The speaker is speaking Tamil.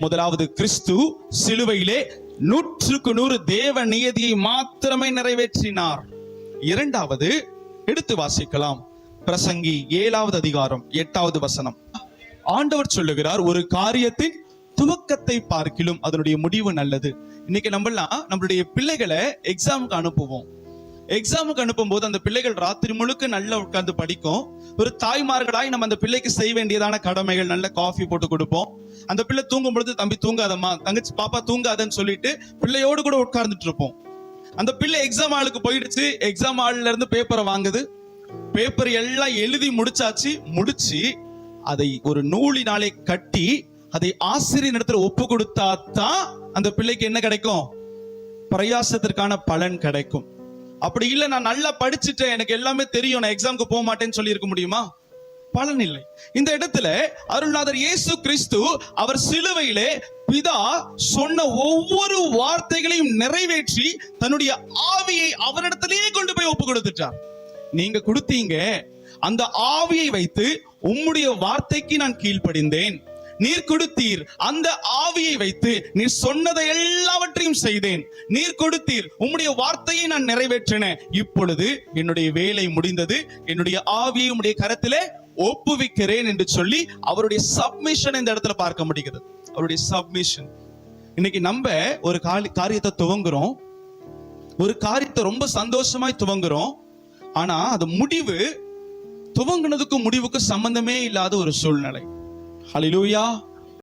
முதலாவது கிறிஸ்து சிலுவையிலே நூற்றுக்கு நூறு தேவ நியதியை மாத்திரமே நிறைவேற்றினார். இரண்டாவது எடுத்து வாசிக்கலாம். பிரசங்கி ஏழாவது அதிகாரம் எட்டாவது வசனம். ஆண்டவர் சொல்லுகிறார் ஒரு காரியத்தின் துவக்கத்தை பார்க்கிலும் அதனுடைய முடிவு நல்லது. இன்னைக்கு நம்மலாம் நம்மளுடைய பிள்ளைகளை எக்ஸாமுக்கு அனுப்புவோம். எக்ஸாமுக்கு அனுப்பும் போது அந்த பிள்ளைகள் ராத்திரி முழுக்க நல்லா உட்கார்ந்து படிக்கும். ஒரு தாய்மார்களாய் நம்ம அந்த பிள்ளைக்கு செய்ய வேண்டியதான கடமைகள் நல்ல காஃபி போட்டு கொடுப்போம். அந்த பிள்ளை தூங்கும் பொழுது தம்பி தூங்காதம்மா. தங்கச்சி பாப்பா தூங்காதன்னு சொல்லிட்டு பிள்ளையோடு கூட உட்கார்ந்துட்டு இருப்போம். அந்த பிள்ளை எக்ஸாம் ஹாலுக்கு போயிடுச்சு. எக்ஸாம் ஹால்ல இருந்து பேப்பரை வாங்குது. பேப்பர் எல்லாம் எழுதி முடிச்சாச்சு. முடிச்சு அதை ஒரு நூலினாலே கட்டி அதை ஆசிரியர் இடத்துல ஒப்பு கொடுத்தா தான் அந்த பிள்ளைக்கு என்ன கிடைக்கும்? பிரயாசத்திற்கான பலன் கிடைக்கும். அப்படி இல்ல நான் நல்லா படிச்சுட்டேன். எனக்கு எல்லாமே தெரியும். நான் எக்ஸாம்க்கு போக மாட்டேன்னு சொல்லி இருக்க முடியுமா? பலன் இல்லை. இந்த இடத்துல அருள்நாதர் இயேசு கிறிஸ்து அவர் சிலுவையிலே பிதா சொன்ன ஒவ்வொரு வார்த்தைகளையும் நிறைவேற்றி தன்னுடைய ஆவியை அவரிடத்திலேயே கொண்டு போய் ஒப்பு கொடுத்துட்டார். நீங்க கொடுத்தீங்க. அந்த ஆவியை வைத்து உம்முடைய வார்த்தைக்கு நான் கீழ்ப்படிந்தேன். நீர் கொடுத்தீர். அந்த ஆவியை வைத்து நீர் சொன்னதை எல்லாவற்றையும் செய்தேன். நீர் கொடுத்தீர். உம்முடைய வார்த்தையை நான் நிறைவேற்றினேன் இப்பொழுது என்னுடைய வேலை முடிந்தது. என்னுடைய ஆவியை உம்முடைய கரத்திலே ஒப்புவிக்கிறேன் என்று சொல்லி அவருடைய சப்மிஷன் இந்த இடத்துல பார்க்க முடிகிறது. அவருடைய சப்மிஷன் இன்னைக்கு நம்ம ஒரு காலி காரியத்தை துவங்குறோம். ஒரு காரியத்தை ரொம்ப சந்தோஷமாய் துவங்குறோம். ஆனா அது முடிவு துவங்குனதுக்கும் முடிவுக்கும் சம்பந்தமே இல்லாத ஒரு சூழ்நிலை. Halleluja.